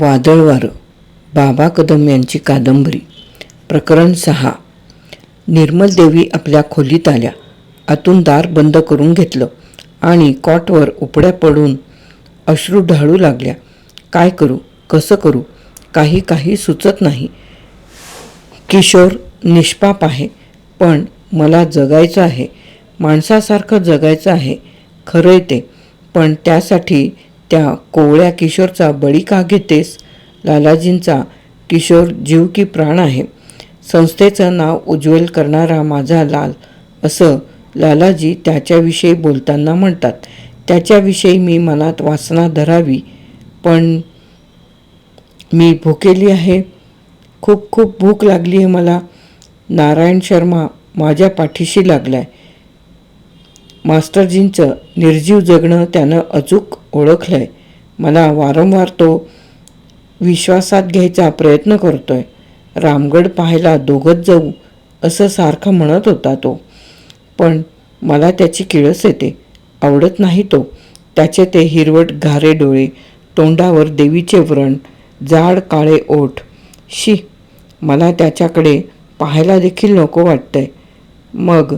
वादळवारं. बाबा कदम यांची कादंबरी. प्रकरण सहा. निर्मल देवी आपल्या खोलीत आल्या. आतून दार बंद करून घेतलं आणि कॉटवर उपड्या पडून अश्रू ढाळू लागल्या. काय करू? कसं करू? काही काही सुचत नाही. किशोर निष्पाप आहे. पण मला जगायचं आहे. माणसासारखं जगायचं आहे. खरंय ते. पण त्यासाठी त्या कोवळ्या किशोरचा बळी का घेतेस? लालाजींचा किशोर जीव की प्राण आहे. संस्थेचं नाव उज्ज्वल करणारा माझा लाल असं लालाजी त्याच्याविषयी बोलताना म्हणतात. त्याच्याविषयी मी मनात वासना धरावी पण मी भुकेली आहे. खूप खूप भूक लागली आहे मला. नारायण शर्मा माझ्या पाठीशी लागला आहे मास्टरजींचं निर्जीव जगणं त्यानं अचूक ओळखलंय. मला वारंवार तो विश्वासात घ्यायचा प्रयत्न करतोय. रामगड पाहायला दोघंच जाऊ असं सारखं म्हणत होता तो. पण मला त्याची किळस येते. आवडत नाही तो. त्याचे ते हिरवट घारे डोळे तोंडावर देवीचे व्रण जाड काळे ओठ. शी मला त्याच्याकडे पाहायला देखील नको वाटतंय. मग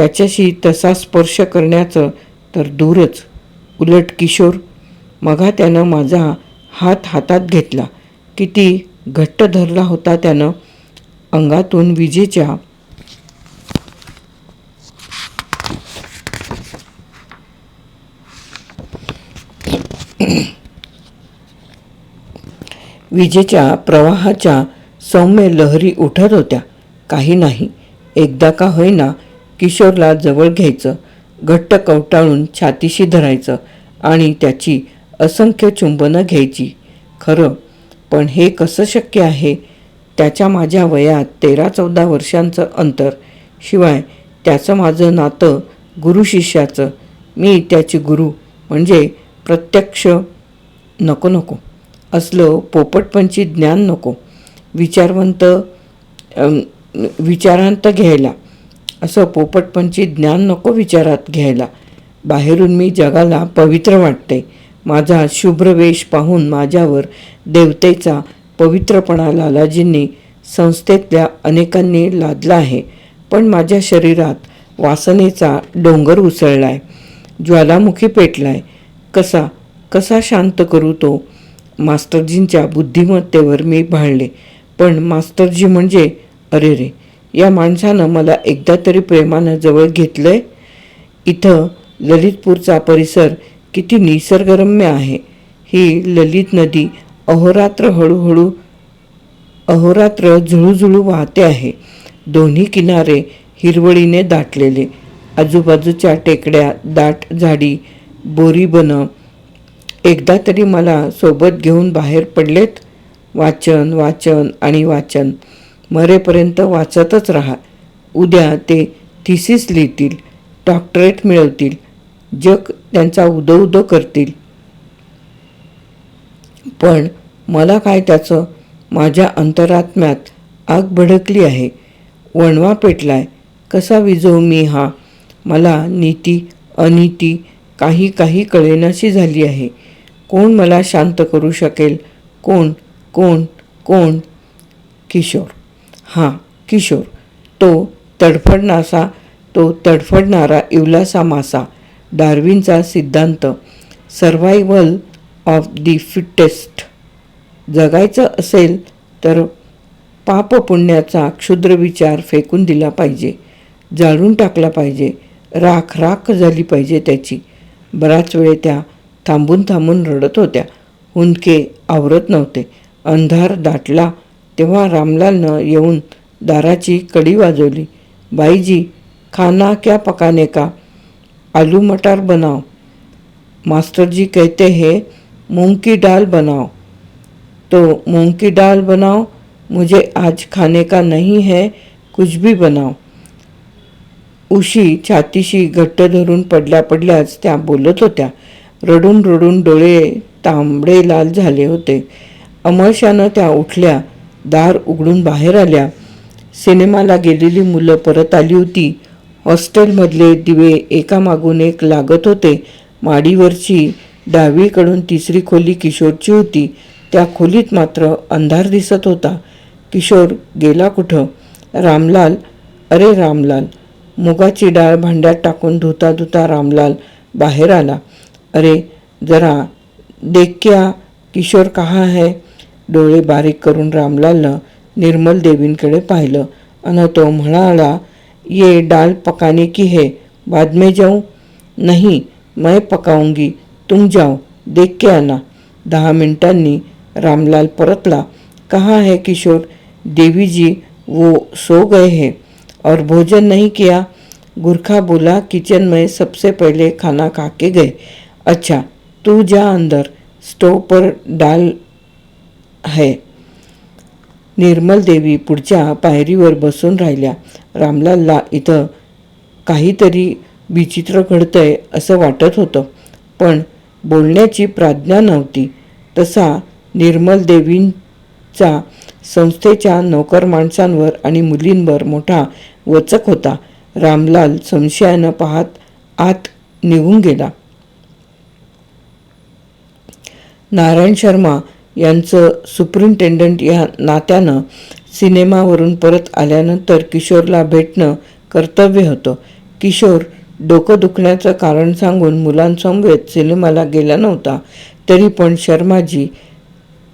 त्याच्याशी तसा स्पर्श करण्याचं तर दूरच. उलट किशोर मघा त्यानं माझा हात हातात घेतला. किती घट्ट धरला होता त्यानं अंगातून विजेच्या विजेच्या प्रवाहाच्या सौम्य लहरी उठत होत्या. काही नाही. एकदा का होईना किशोरला जवळ घ्यायचं घट्ट कवटाळून छातीशी धरायचं आणि त्याची असंख्य चुंबनं घ्यायची. खरं पण हे कसं शक्य आहे? त्याच्या माझ्या वयात तेरा चौदा वर्षांचं अंतर. शिवाय त्याचं माझं नातं गुरु शिष्याचं. मी त्याची गुरु म्हणजे प्रत्यक्ष नको नको. असलं पोपटपंची ज्ञान नको. विचारवंत विचारांत घ्यायला. असं पोपटपंची ज्ञान नको विचारात घ्यायला. बाहेरून मी जगाला पवित्र वाटते. माझा शुभ्र वेश पाहून माझ्यावर देवतेचा पवित्रपणा लालाजींनी संस्थेतल्या अनेकांनी लादला आहे. पण माझ्या शरीरात वासनेचा डोंगर उसळला आहे ज्वालामुखी पेटला आहे कसा कसा शांत करू तो? मास्टरजींच्या बुद्धिमत्तेवर मी भाळले पण मास्टरजी म्हणजे अरे रे या माणसानं मला एकदा तरी प्रेमानं जवळ घेतलंय. इथं ललितपूरचा परिसर किती निसर्गरम्य आहे. ही ललित नदी अहोरात्र हळूहळू अहोरात्र झुळूझुळू वाहते आहे. दोन्ही किनारे हिरवळीने दाटलेले. आजूबाजूच्या टेकड्या दाट झाडी बोरीबनं एकदा तरी मला सोबत घेऊन बाहेर पडलेत. वाचन वाचन आणि वाचन. मरेपर्यंत वाचतच राहा. उद्या ते थिसिस लिहितील डॉक्टरेट मिळवतील जग त्यांचा उदो उदो करतील. पण मला काय त्याचं? माझ्या अंतरात्म्यात आग भडकली आहे. वणवा पेटलाय. कसा विजव मी हा? मला नीती अनिती काही काही कळेनाशी झाली आहे. कोण मला शांत करू शकेल? कोण कोण कोण? किशोर हां किशोर तो तडफडणासा तो तडफडणारा इवलासा मासा डार्विनचा सिद्धांत सर्वायवल ऑफ दी फिटेस्ट जगायचं असेल तर पापपुण्याचा क्षुद्र विचार फेकून दिला पाहिजे जाळून टाकला पाहिजे राख राख झाली पाहिजे त्याची. बराच वेळ त्या थांबून थांबून रडत होत्या. हुंदके आवरत नव्हते. अंधार दाटला तेव्हा रामलालनं येऊन दाराची कडी वाजवली बाईजी खाना क्या पकाने का? आलू मटार बनाओ. मास्टर जी कहते हैं मूंग की दाल बनाओ. तो मूंग की दाल बनाओ मुझे आज खाने का नहीं है कुछ भी बनाओ. उशी छातीशी घट्ट धरून पडल्या पडल्याच त्या बोलत होत्या. रडून रडून डोळे तांबडे लाल झाले होते. अमरशानं त्या उठल्या दार उघडून बाहेर आल्या. सिनेमाला गेलेली मुलं परत आली होती. हॉस्टेलमधले दिवे एकामागून एक लागत होते. माडीवरची डावीकडून तिसरी खोली किशोरची होती. त्या खोलीत मात्र अंधार दिसत होता. किशोर गेला कुठं? रामलाल? अरे रामलाल. मुगाची डाळ भांड्यात टाकून धुता धुता रामलाल बाहेर आला. अरे जरा देख क्या किशोर कहा है? डोळे बारीक करून रामलालनं निर्मल देवींकडे पाहिलं. अन तो म्हणाला, ये डाल पकाने की है? बाद में जाऊँ? नहीं, मैं पकाऊँगी. तुम जाओ, देख के आना. दहा मिनिटांनी रामलाल परतला. कहाँ है किशोर? देवी जी वो सो गए हैं. और भोजन नहीं किया? गुरखा बोला, किचन में सबसे पहले खाना खा के गए. अच्छा तू जा अंदर. स्टोव पर डाल है निर्मल देवी पुढच्या पायरीवर बसून राहिल्या. रामलालला इथं काहीतरी विचित्र घडतंय असं वाटत होतं. पण बोलण्याची प्राज्ञा नव्हती. तसा निर्मल देवींचा संस्थेच्या नोकर माणसांवर आणि मुलींवर मोठा वचक होता. रामलाल संशयानं पाहत आत निघून गेला. नारायण शर्मा यांचं सुप्रिंटेंडंट या नात्यानं सिनेमावरून परत आल्यानंतर किशोरला भेटणं कर्तव्य होतं. किशोर डोकं दुखण्याचं कारण सांगून मुलांसमवेत सिनेमाला गेला नव्हता तरी पण शर्माजी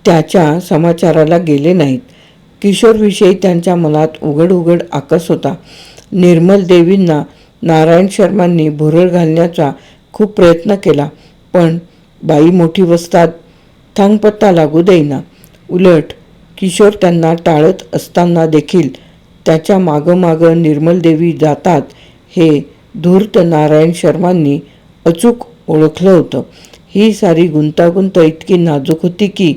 त्याच्या समाचाराला गेले नाहीत. किशोरविषयी त्यांच्या मनात उघड उघड आकस होता. निर्मल देवींना नारायण शर्मांनी भुरळ घालण्याचा खूप प्रयत्न केला पण बाई मोठी वस्तात थांगपत्ता लागू देईना. उलट किशोर त्यांना टाळत असताना देखील त्याच्या मागं निर्मल देवी जातात हे धूर्त नारायण शर्मांनी अचूक ओळखलं होतं. ही सारी गुंतागुंत इतकी नाजूक होती की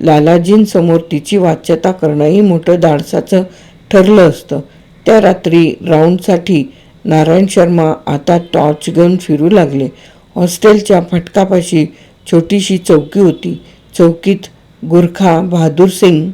लालाजींसमोर तिची वाच्यता करणंही मोठं धाडसाचं ठरलं असतं. त्या रात्री राऊंडसाठी नारायण शर्मा आता टॉर्च घेऊन फिरू लागले. हॉस्टेलच्या फटकापाशी छोटीशी चौकी होती. चौकीत गुरखा बहादूर सिंग.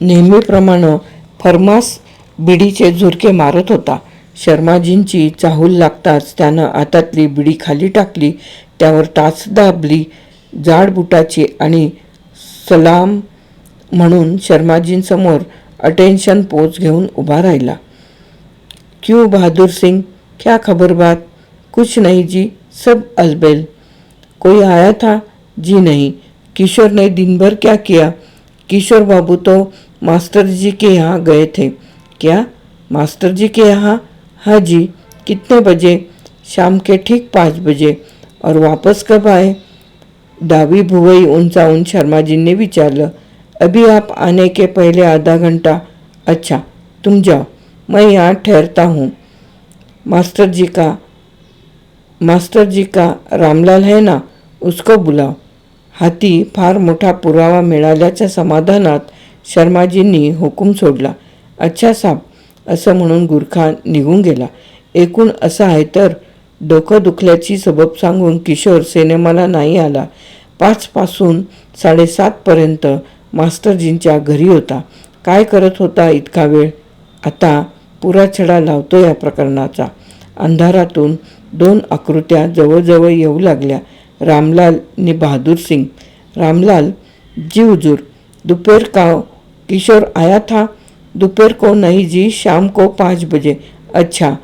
नेहमीप्रमाणे फर्मास बिडीचे झुरके मारत होता. शर्माजींची चाहूल लागताच त्यानं हातातली बिडी खाली टाकली त्यावर टाच दाबली जाड बुटाची आणि सलाम म्हणून शर्माजींसमोर अटेन्शन पोच घेऊन उभा राहिला. क्यों बहादुर सिंह क्या खबर बात? कुछ नहीं जी सब अलबेल कोई आया था? जी नहीं। किशोर ने दिन भर क्या किया? किशोर बाबू तो मास्टर जी के यहाँ गए थे। क्या? मास्टर जी के यहाँ? हाँ जी कितने बजे? शाम के ठीक पाँच बजे। और वापस कब आए? दावी भुवई उंचाऊन शर्मा जी ने विचारलं अभी आप आने के पहले आधा घंटा? अच्छा तुम जाओ मैं यहाँ ठहरता हूँ। मास्टर जी का मास्टर जी का रामलाल है ना उसको बुलाव हाती फार मोठा पुरावा मिळाल्याच्या समाधानात शर्माजींनी हुकूम सोडला अच्छा साब असं म्हणून गुरखा निघून गेला. एकूण असं आहे तर डोकं दुखल्याची सबब सांगून किशोर सिनेमाला नाही आला. पाचपासून साडेसातपर्यंत मास्टरजींच्या घरी होता. काय करत होता इतका वेळ? आता पुराछडा लावतो या प्रकरणाचा. अंधारातून दोन आकृत्या जवळजवळ येऊ लागल्या. रामलाल नि बहादूर सिंग. रामलाल जी हुजूर. काव किशोर आया था दोपहर को नहीं जी, शाम को पाँच बजे। अच्छा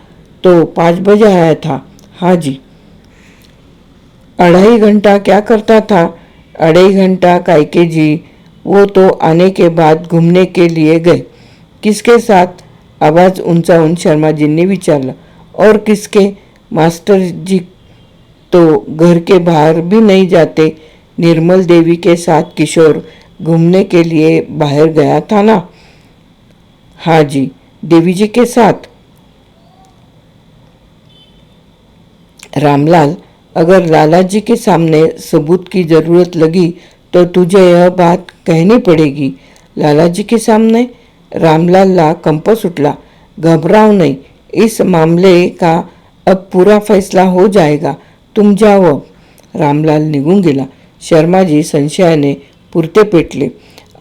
तो पाँच बजे आया था। हाँ जी। अढ़ाई घंटा क्या करता था? अढ़ाई घंटा कायके जी, वो तो आने के बाद घूमने के लिए गए। किसके साथ? आवाज़ ऊँचा उन शर्मा जी ने विचारा और किसके? मास्टर जी तो घर के बाहर भी नहीं जाते। निर्मल देवी के साथ किशोर घूमने के लिए बाहर गया था ना? हाँ जी देवी जी के साथ. रामलाल अगर लाला जी के सामने सबूत की ज़रूरत लगी तो तुझे यह बात कहनी पड़ेगी. लाला जी के सामने? रामलाल ला कंप सुटला घबराओ नहीं इस मामले का अब पूरा फैसला हो जाएगा. तुम जाओ रामलाल निघून गेला. शर्माजी संशयाने पुरते पेटले.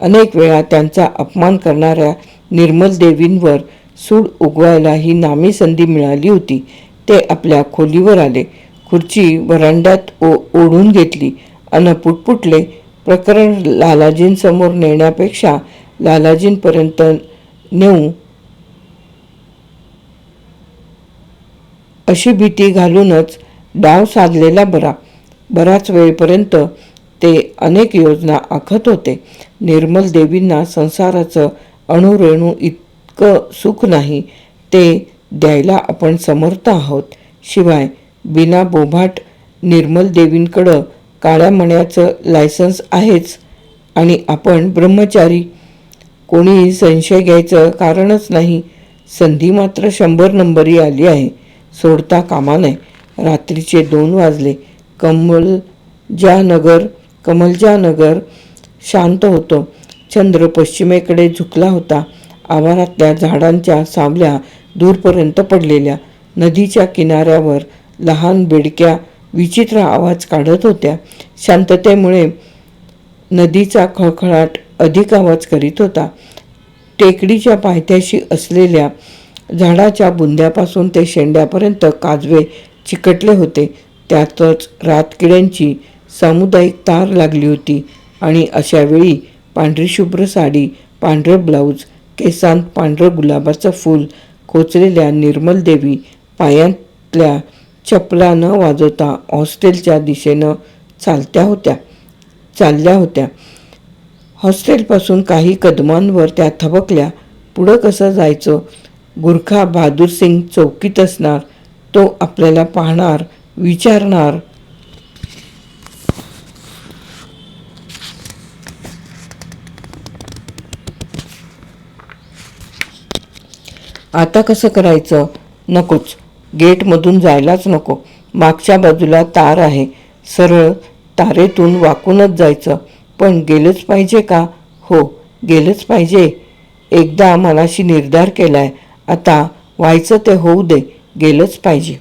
अनेक वेळा त्यांचा अपमान करणाऱ्या निर्मल देवींवर सूड उगवायला ही नामी संधी मिळाली होती. ते आपल्या खोलीवर आले. खुर्ची वरांड्यात ओ ओढून घेतली अन पुटपुटले प्रकरण लालाजींसमोर नेण्यापेक्षा लालाजींपर्यंत नेऊ अशी भीती घालूनच डाव साधलेला बरा. बराच वेळपर्यंत ते अनेक योजना आखत होते. निर्मल देवींना संसाराचं अणुरेणू इतकं सुख नाही ते द्यायला आपण समर्थ आहोत. शिवाय बिना बोभाट निर्मल देवींकडं काळ्या मण्याचं लायसन्स आहेच आणि आपण ब्रह्मचारी कोणीही संशय घ्यायचं कारणच नाही. संधी मात्र शंभर नंबरी आली आहे. सोडता कामा नये. रात्रीचे दोन वाजले. कमलजानगर नगर कमलजा नगर शांत होतं. चंद्र पश्चिमेकडे झुकला होता. आवारातल्या झाडांच्या सावल्या दूरपर्यंत पडलेल्या. नदीच्या किनाऱ्यावर लहान बेडक्या विचित्र आवाज काढत होत्या. शांततेमुळे नदीचा खळखळाट अधिक आवाज करीत होता. टेकडीच्या पायथ्याशी असलेल्या झाडाच्या बुंद्यापासून ते शेंड्यापर्यंत काजवे चिकटले होते. त्यातच रातकिड्यांची सामुदायिक तार लागली होती आणि अशावेळी पांढरी शुभ्र साडी पांढरं ब्लाऊज केसांत पांढरं गुलाबाचं फूल कोचलेल्या निर्मल देवी पायांतल्या चपला न वाजवता हॉस्टेलच्या दिशेनं चालत्या होत्या चालल्या होत्या. हॉस्टेलपासून काही कदमांवर त्या थबकल्या पुढं कसं जायचं? गुरखा बहादूर सिंग चौकीत असणार तो आपल्याला पाहणार विचारणार आता कसं करायचं? नकोच. गेटमधून जायलाच नको. मागच्या बाजूला तार आहे. सरळ तारेतून वाकूनच जायचं. पण गेलंच पाहिजे का? हो गेलंच पाहिजे. एकदा मनाशी निर्धार केलाय. आता व्हायचं ते होऊ दे. गेलंच पाहिजे.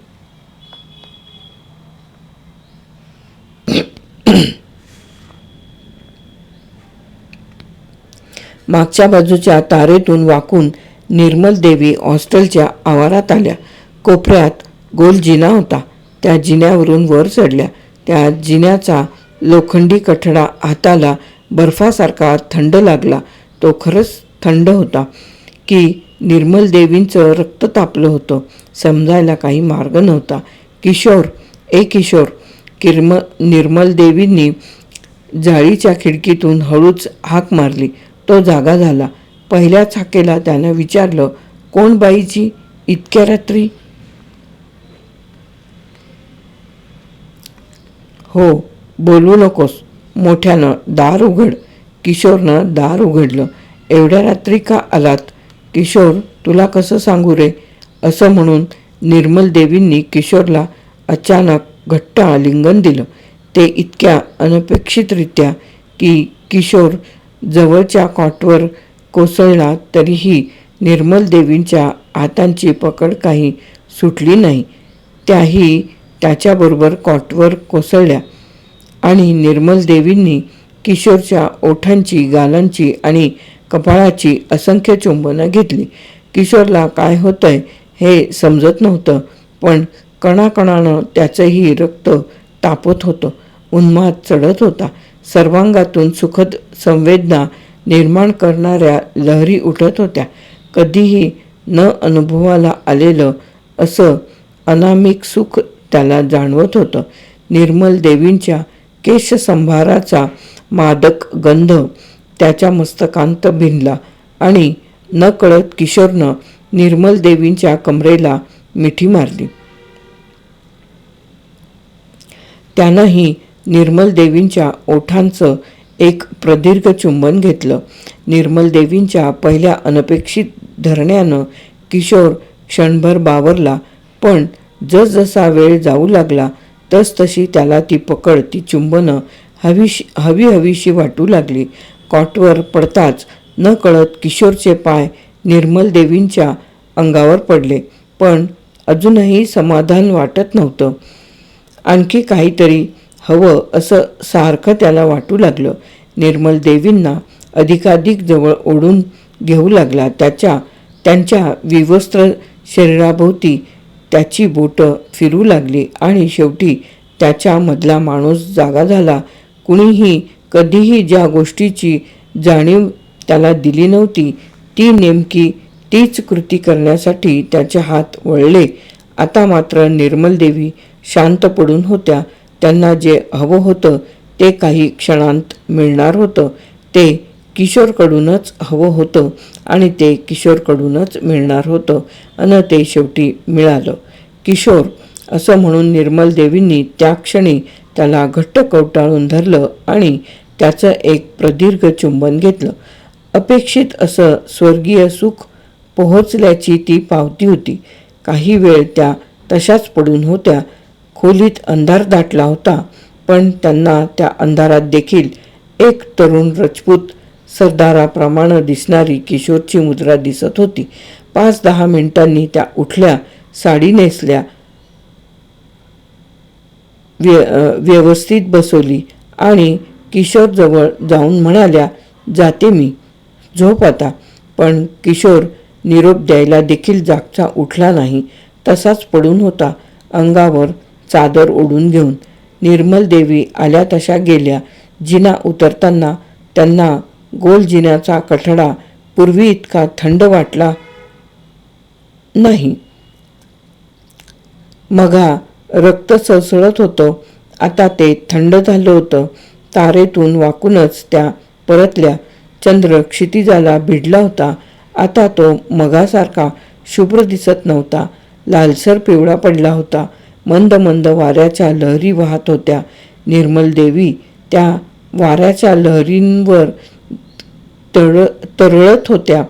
मागच्या बाजूच्या तारेतून वाकून निर्मल देवी हॉस्टेलच्या आवारात आल्या. कोपऱ्यात गोल जिना होता. त्या जिन्यावरून वर चढल्या. त्या जिन्याचा लोखंडी कठडा हाताला बर्फासारखा थंड लागला. तो खरंच थंड होता की निर्मल देवींचं रक्त तापलं होतं. समजायला काही मार्ग नव्हता. किशोर ए किशोर किरम निर्मल देवींनी जाळीच्या खिडकीतून हळूच हाक मारली. तो जागा झाला. पहिल्याच हाकेला त्यानं विचारलं कोण बाईची इतक्या रात्री? हो बोलू नकोस. मोठ्यानं दार उघड. किशोरनं दार उघडलं. एवढ्या रात्री का आलात? किशोर तुला कसं सांगू रे? असं म्हणून निर्मल देवींनी किशोरला अचानक घट्ट आलिंगन दिलं. ते इतक्या अनपेक्षितरित्या की किशोर जवळच्या कॉटवर कोसळला तरीही निर्मल देवींच्या हातांची पकड काही सुटली नाही. त्याही त्याच्याबरोबर कॉटवर कोसळल्या आणि निर्मल देवींनी किशोरच्या ओठांची गालांची आणि कपाळाची असंख्य चुंबनं घेतली. किशोरला काय होतंय हे समजत नव्हतं पण कणाकणानं त्याचंही रक्त तापत होतं. उन्माद चढत होता. सर्वांगातून सुखद संवेदना निर्माण करणाऱ्या लहरी उठत होत्या. कधीही न अनुभवाला आलेलं असं अनामिक सुख त्याला जाणवत होतं. निर्मल देवींच्या केशसंभाराचा मादक गंध त्याच्या मस्तकांत भिनला आणि न कळत किशोरनं निर्मल देवींच्या कमरेला मिठी मारली. त्यानंही निर्मल देवींच्या ओठांचं एक प्रदीर्घ चुंबन घेतलं. निर्मल देवींच्या पहिल्या अनपेक्षित धरण्यानं किशोर क्षणभर बावरला पण जसजसा वेळ जाऊ लागला तसतशी त्याला ती पकड ती चुंबनं हवीशी हवी हवीशी वाटू लागली. कॉटवर पडताच न कळत किशोरचे पाय निर्मल देवींच्या अंगावर पडले पण अजूनही समाधान वाटत नव्हतं. आणखी काहीतरी हवं असं सारखं त्याला वाटू लागलं. निर्मल देवींना अधिकाधिक जवळ ओढून घेऊ लागला. त्याच्या त्यांच्या विवस्त्र शरीराभोवती त्याची बोटं फिरू लागली आणि शेवटी त्याच्यामधला माणूस जागा झाला. कुणीही कधीही ज्या गोष्टीची जाणीव त्याला दिली नव्हती ती नेमकी तीच कृती करण्यासाठी त्याचे हात वळले. आता मात्र निर्मल देवी शांत पडून होत्या. त्यांना जे हवं होतं ते काही क्षणांत मिळणार होतं. ते किशोरकडूनच हवं होतं आणि ते किशोरकडूनच मिळणार होतं. अन ते शेवटी मिळालं. किशोर असं म्हणून निर्मल देवींनी त्या क्षणी त्याला घट्ट कवटाळून धरलं आणि त्याचं एक प्रदीर्घ चुंबन घेतलं. अपेक्षित असं स्वर्गीय सुख पोहोचल्याची ती पावती होती. काही वेळ त्या तशाच पडून होत्या. खोलीत अंधार दाटला होता पण त्यांना त्या अंधारात देखील एक तरुण रजपूत सरदाराप्रमाणे दिसणारी किशोरची मुद्रा दिसत होती. पाच दहा मिनिटांनी त्या उठल्या साडी नेसल्या व्य व्यवस्थित बसवली आणि किशोरजवळ जाऊन म्हणाल्या जाते मी झोप आता. पण किशोर निरोप द्यायला देखील जागचा उठला नाही तसाच पडून होता. अंगावर चादर ओढून घेऊन. निर्मल देवी आल्या तशा गेल्या. जिना उतरताना त्यांना गोल जिन्याचा कठडा पूर्वी इतका थंड वाटला नाही. मगा रक्त सळसळत होतं. आता ते थंड झालं होतं. तारेतून वाकूनच त्या परतल्या. चंद्र क्षितिजाला भिडला होता. आता तो मगासारखा शुभ्र दिसत नव्हता. लालसर पिवळा पडला होता. मंद मंद वाऱ्याच्या लहरी वाहत होत्या. निर्मल देवी त्या वाऱ्याच्या लहरींवर तळ तरळत होत्या.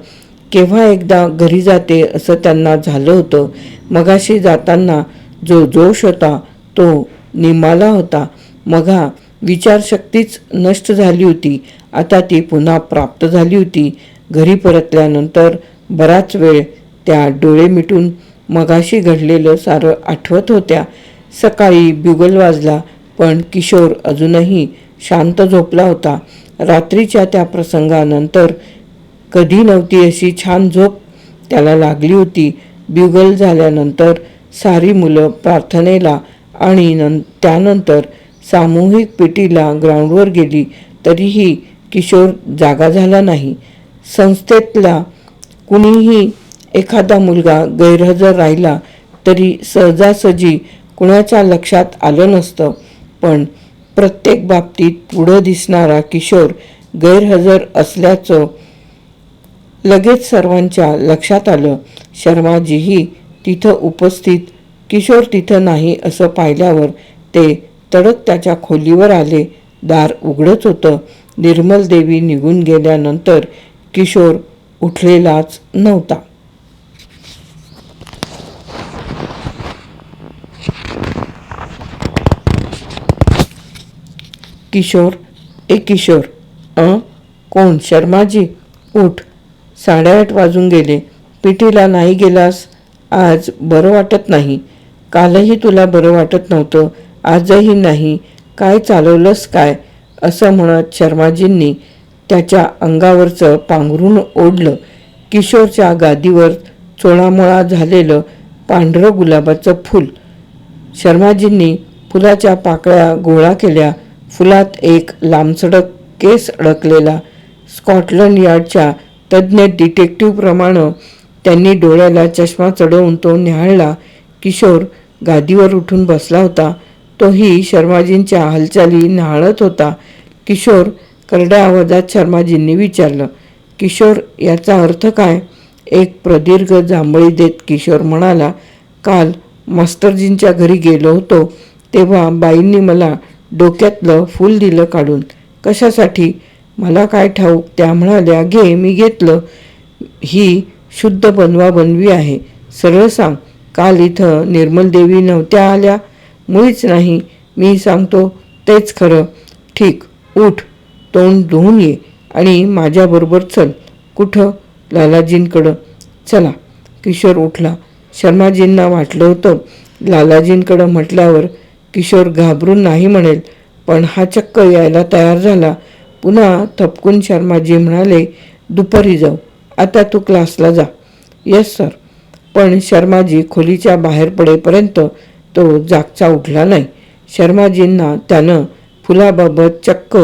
केव्हा एकदा घरी जाते असं त्यांना झालं होतं. मगाशी जाताना जो जोश होता तो निमाला होता. मगा विचारशक्तीच नष्ट झाली होती. आता ती पुन्हा प्राप्त झाली होती. घरी परतल्यानंतर बराच वेळ त्या डोळे मिटून मगाशी घडलेलं सारं आठवत होत्या. सकाळी बिगल वाजला पण किशोर अजूनही शांत झोपला होता. रात्रीच्या त्या प्रसंगानंतर कधी नव्हती अशी छान झोप त्याला लागली होती. बिगल झाल्यानंतर सारी मुलं प्रार्थनेला आणि नं त्यानंतर सामूहिक पेटीला ग्राउंडवर गेली तरीही किशोर जागा झाला नाही. संस्थेतला कुणीही एखादा मुलगा गैरहजर राहिला तरी सहजासहजी कुणाच्या लक्षात आलं नसतं. पण प्रत्येक बाबतीत पुढं दिसणारा किशोर गैरहजर असल्याचं लगेच सर्वांच्या लक्षात आलं. शर्माजीही तिथं उपस्थित किशोर तिथं नाही असं पाहिल्यावर ते तडक त्याच्या खोलीवर आले. दार उघडच होतं. निर्मल देवी निघून गेल्यानंतर किशोर उठलेलाच नव्हता. किशोर ए किशोर अ कोण? शर्माजी उठ. साडेआठ वाजून गेले. पिटीला नाही गेलास? आज बरं वाटत नाही. कालही तुला बरं वाटत नव्हतं. आजही नाही. काय चालवलंस काय? असं म्हणत शर्माजींनी त्याच्या अंगावरचं पांघरून ओढलं. किशोरच्या गादीवर चोळामोळा झालेलं पांढरं गुलाबाचं फूल. शर्माजींनी फुलाच्या पाकळ्या गोळा केल्या. फुलात एक लांबसडक केस अडकलेला स्कॉटलंड यार्डच्या तज्ज्ञ डिटेक्टिव्हप्रमाणे त्यांनी डोळ्याला चष्मा चढवून तो न्याहाळला. किशोर गादीवर उठून बसला होता. तोही शर्माजींच्या हालचाली न्हाळत होता. किशोर करड्या आवाजात शर्माजींनी विचारलं किशोर याचा अर्थ काय? एक प्रदीर्घ जांभळी देत किशोर म्हणाला. काल मास्टरजींच्या घरी गेलो होतो. तेव्हा बाईंनी मला डोक्यातलं फूल दिलं काढून. कशासाठी? मला काय ठाऊक त्या म्हणाल्या घे मी घेतलं. ही शुद्ध बनवा बनवी आहे. सरळ सांग. काल इथं निर्मल देवी नव्हत्या आल्या. मुळीच नाही. मी सांगतो तेच खरं. ठीक उठ. तोंड धुवून ये आणि माझ्याबरोबर चल. कुठं लालाजींकडं. चला. किशोर उठला. शर्माजींना वाटलं होतं. लालाजींकडं म्हटल्यावर किशोर घाबरून नाही म्हणेल पण हा चक्क यायला तयार झाला. पुन्हा थपकून शर्माजी म्हणाले दुपारी जाऊ. आता तू क्लासला जा. Yes sir. पण शर्माजी खोलीच्या बाहेर पडेपर्यंत तो जागचा उठला नाही. शर्माजींना त्यानं फुलाबाबत चक्क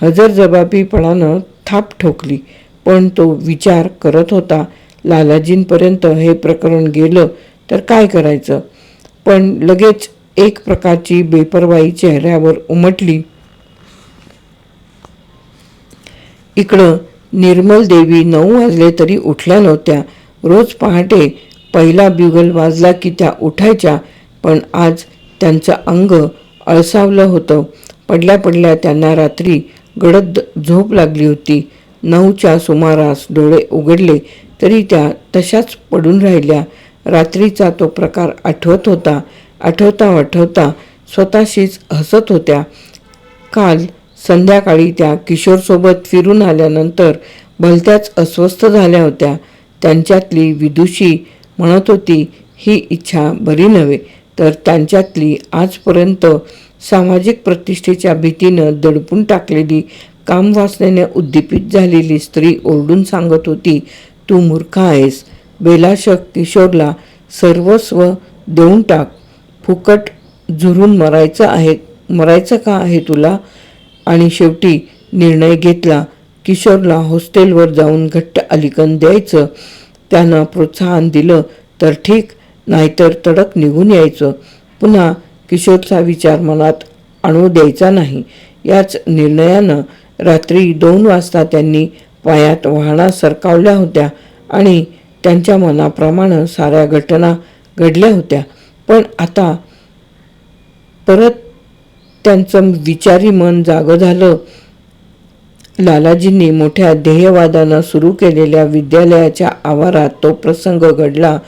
हजरजबाबीपणानं थाप ठोकली पण तो विचार करत होता लालाजींपर्यंत हे प्रकरण गेलं तर काय करायचं? पण लगेच एक प्रकारची बेपरवाई चेहऱ्यावर उमटली. इकडं निर्मल देवी नऊ वाजले तरी उठल्या नव्हत्या. रोज पहाटे पहिला बिगल वाजला की त्या उठायच्या पण आज त्यांचं अंग अळसावलं होतं. पडल्या पडल्या त्यांना रात्री गडद झोप लागली होती. नऊच्या सुमारास डोळे उघडले तरी त्या तशाच पडून राहिल्या. रात्रीचा तो प्रकार आठवत होता. आठवता आठवता स्वतःशीच हसत होत्या. काल संध्याकाळी त्या किशोरसोबत फिरून आल्यानंतर भलत्याच अस्वस्थ झाल्या होत्या. त्यांच्यातली विदुषी म्हणत होती ही इच्छा बरी नव्हे तर त्यांच्यातली आजपर्यंत सामाजिक प्रतिष्ठेच्या भीतीनं दडपून टाकलेली कामवासनेने उद्दीपित झालेली स्त्री ओरडून सांगत होती तू मूर्ख आहेस. बेलाशक किशोरला सर्वस्व देऊन टाक. फुकट झुरून मरायचं आहे मरायचं का आहे तुला? आणि शेवटी निर्णय घेतला किशोरला हॉस्टेलवर जाऊन घट्ट अलिकन द्यायचं. त्यानं प्रोत्साहन दिलं तर ठीक नाहीतर तडक निघून यायचं. पुन्हा किशोरचा विचार मनात आणू द्यायचा नाही. याच निर्णयानं रात्री दोन वाजता त्यांनी पायात वाहना सरकावल्या होत्या आणि त्यांच्या मनाप्रमाणे साऱ्या घटना घडल्या होत्या. पण आता परत त्यांचं विचारी मन जागं झालं. लालाजींनी मोठ्या ध्येयवादानं सुरू केलेल्या विद्यालयाच्या आवारात तो प्रसंग घडला.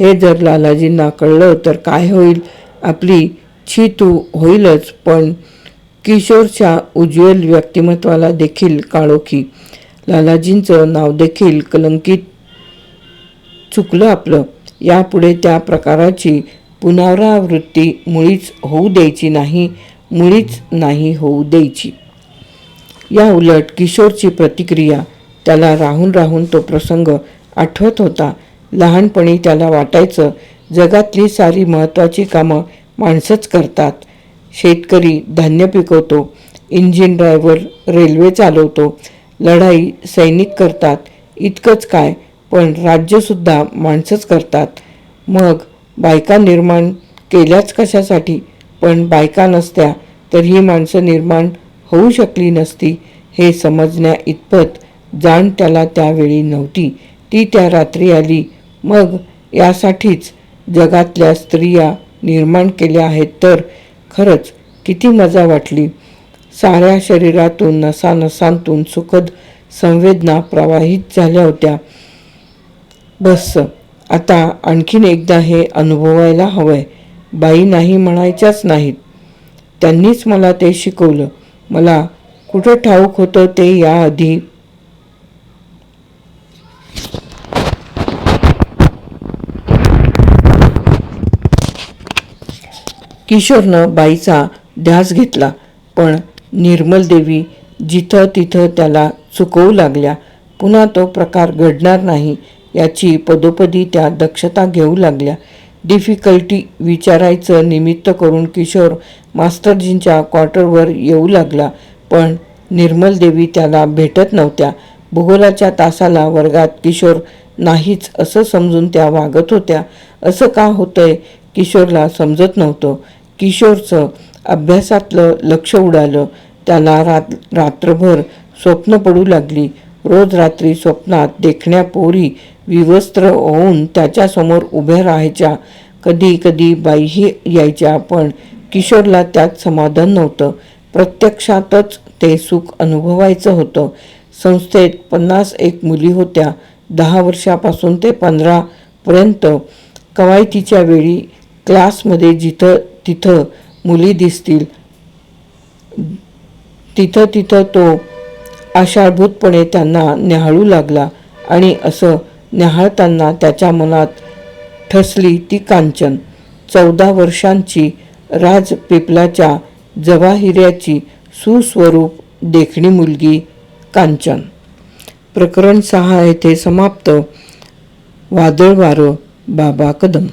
हे जर लालाजींना कळलं तर काय होईल? आपली छितू होईलच पण किशोरच्या उज्ज्वल व्यक्तिमत्वाला देखील काळोखी. लालाजींचं नाव देखील कलंकित चुकलं आपलं. यापुढे त्या प्रकाराची पुनरावृत्ती मुळीच होऊ द्यायची नाही मुळीच नाही होऊ द्यायची. या उलट किशोरची प्रतिक्रिया त्याला राहून राहून तो प्रसंग आठवत होता. लहानपणी त्याला वाटायचं जगातली सारी महत्त्वाची कामं माणसंच करतात. शेतकरी धान्य पिकवतो इंजिन ड्रायव्हर रेल्वे चालवतो लढाई सैनिक करतात इतकंच काय पण राज्यसुद्धा माणसंच करतात. मग बायका निर्माण केल्याच कशासाठी? पण बायका नसत्या तर ही माणसं निर्माण होऊ शकली नसती हे समजण्या इतपत जाण त्याला त्यावेळी नव्हती. ती त्या रात्री आली. मग यासाठीच जगातल्या स्त्रिया निर्माण केल्या आहेत तर खरंच किती मजा वाटली. साऱ्या शरीरातून नसानसांतून सुखद संवेदना प्रवाहित झाल्या होत्या. बस आता आणखीन एकदा हे अनुभवायला हवंय. बाई नाही म्हणायच्याच नाहीत. त्यांनीच मला ते शिकवलं. मला कुठं ठाऊक होतं ते याआधी. किशोरनं बाईचा ध्यास घेतला पण निर्मल देवी जिथं तिथं त्याला चुकवू लागल्या पुन्हा तो प्रकार घडणार नाही याची पदोपदी त्या दक्षता घेऊ लागल्या. डिफिकल्टी विचारायचं निमित्त करून किशोर मास्टरजींच्या क्वार्टरवर येऊ लागला. पण निर्मल देवी त्याला भेटत नव्हत्या. भूगोलाच्या तासाला वर्गात किशोर नाहीच असं समजून त्या वागत होत्या. असं का होतंय किशोरला समजत नव्हतं. किशोरचं अभ्यासातलं लक्ष उडालं. त्याला रात रात्रभर स्वप्न पडू लागली. रोज रात्री स्वप्नात देखण्यापोरी विवस्त्र होऊन त्याच्यासमोर उभ्या राहायच्या. कधी कधी बाईही यायच्या पण किशोरला त्यात समाधान नव्हतं. प्रत्यक्षातच ते सुख अनुभवायचं होतं. संस्थेत पन्नास एक मुली होत्या. दहा वर्षापासून ते पंधरापर्यंत कवायतीच्या वेळी क्लासमध्ये जिथं तिथं मुली दिसतील तिथं तिथं तो आषाढभूतपणे त्यांना न्याहाळू लागला आणि असं न्याहाळताना त्याच्या मनात ठसली ती कांचन. चौदा वर्षांची राज पिपलाच्या जवाहिऱ्याची सुस्वरूप देखणी मुलगी कांचन. प्रकरण सहा येथे समाप्त. वादळ वारं बाबा कदम.